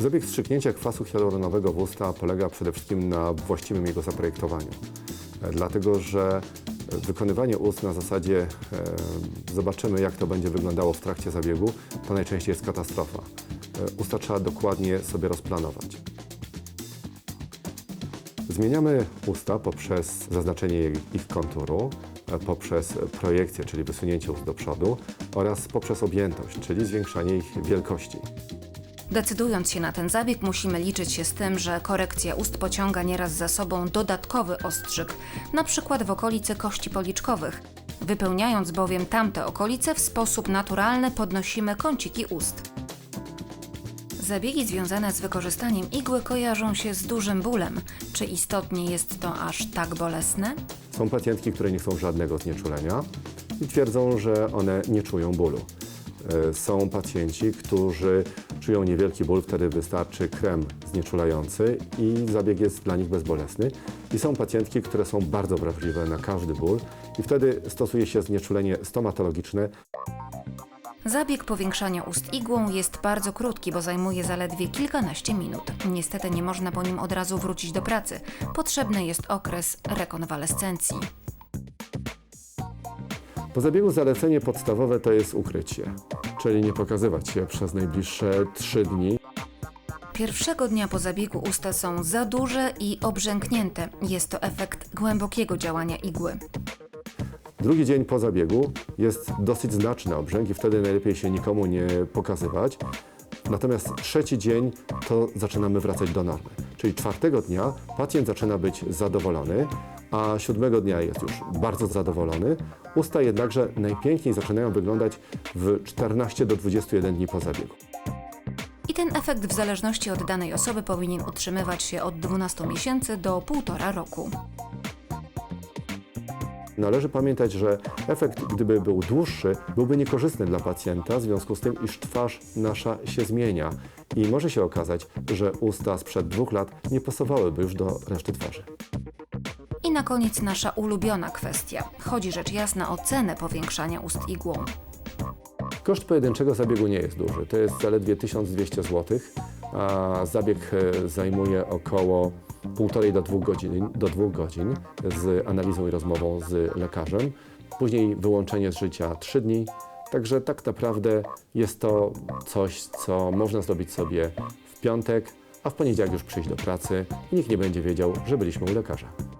Zabieg wstrzyknięcia kwasu hialuronowego w usta polega przede wszystkim na właściwym jego zaprojektowaniu. E, Dlatego, że wykonywanie ust na zasadzie e, zobaczymy, jak to będzie wyglądało w trakcie zabiegu, to najczęściej jest katastrofa. E, Usta trzeba dokładnie sobie rozplanować. Zmieniamy usta poprzez zaznaczenie ich konturu, poprzez projekcję, czyli wysunięcie ust do przodu oraz poprzez objętość, czyli zwiększanie ich wielkości. Decydując się na ten zabieg, musimy liczyć się z tym, że korekcja ust pociąga nieraz za sobą dodatkowy ostrzyk, na przykład w okolicy kości policzkowych. Wypełniając bowiem tamte okolice, w sposób naturalny podnosimy kąciki ust. Zabiegi związane z wykorzystaniem igły kojarzą się z dużym bólem. Czy istotnie jest to aż tak bolesne? Są pacjentki, które nie chcą żadnego znieczulenia i twierdzą, że one nie czują bólu. E, Są pacjenci, którzy czują niewielki ból, wtedy wystarczy krem znieczulający i zabieg jest dla nich bezbolesny. I są pacjentki, które są bardzo wrażliwe na każdy ból i wtedy stosuje się znieczulenie stomatologiczne. Zabieg powiększania ust igłą jest bardzo krótki, bo zajmuje zaledwie kilkanaście minut. Niestety nie można po nim od razu wrócić do pracy. Potrzebny jest okres rekonwalescencji. Po zabiegu zalecenie podstawowe to jest ukryć się, czyli nie pokazywać się przez najbliższe 3 dni. Pierwszego dnia po zabiegu usta są za duże i obrzęknięte. Jest to efekt głębokiego działania igły. Drugi dzień po zabiegu jest dosyć znaczny obrzęk i wtedy najlepiej się nikomu nie pokazywać. Natomiast trzeci dzień to zaczynamy wracać do normy. Czyli czwartego dnia pacjent zaczyna być zadowolony, a siódmego dnia jest już bardzo zadowolony. Usta jednakże najpiękniej zaczynają wyglądać w 14 do 21 dni po zabiegu. I ten efekt w zależności od danej osoby powinien utrzymywać się od 12 miesięcy do 1,5 roku. Należy pamiętać, że efekt, gdyby był dłuższy, byłby niekorzystny dla pacjenta, w związku z tym, iż twarz nasza się zmienia i może się okazać, że usta sprzed dwóch lat nie pasowałyby już do reszty twarzy. I na koniec nasza ulubiona kwestia. Chodzi rzecz jasna o cenę powiększania ust igłą. Koszt pojedynczego zabiegu nie jest duży, to jest zaledwie 1200 zł, a zabieg e, zajmuje około 1,5 do 2 godzin, do 2 godzin z analizą i rozmową z lekarzem. Później wyłączenie z życia 3 dni. Także tak naprawdę jest to coś, co można zrobić sobie w piątek, a w poniedziałek już przyjść do pracy i nikt nie będzie wiedział, że byliśmy u lekarza.